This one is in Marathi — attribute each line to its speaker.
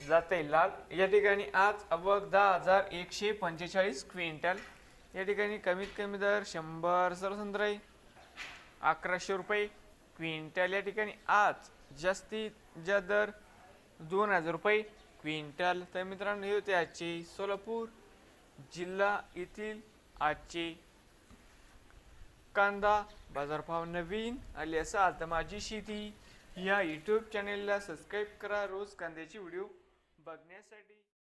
Speaker 1: जाते. लाल या ठिकाणी आज अवघ दहा हजार एकशे पंचेचाळीस क्विंटल. या ठिकाणी कमीत कमी दर शंभर सरसंद्राई अकराशे रुपये क्विंटल. या ठिकाणी आज जास्तीत जास्त दर दोन हजार रुपये क्विंटल. तर मित्रांनो हे होते आजचे सोलापूर जिल्हा येथील आजचे कांदा बाजारभाव नवीन आले असाल तर माझी शेती या यूट्यूब चॅनेलला सबस्क्राईब करा. रोज कांद्याची व्हिडिओ बघण्यासाठी.